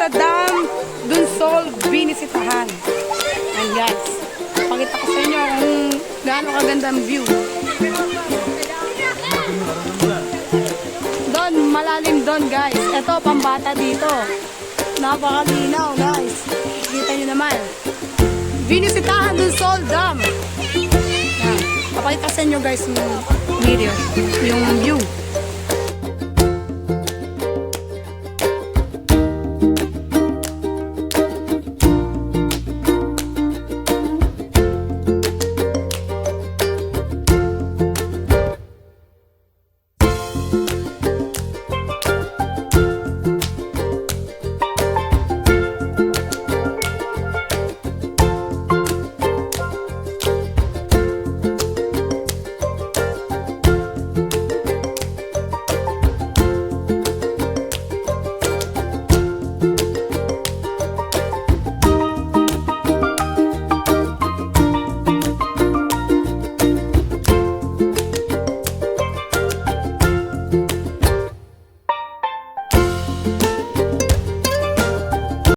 sa Dam Dunsol Binisitahan. And guys, pakita ko sa inyo kung gaano kaganda ang view. Doon, malalim doon guys. Ito, pambata dito. Napakalinaw guys. Kita nyo naman. Binisitahan Dunsol Dam. Yan. Papakita sa inyo guys yung video, yung view.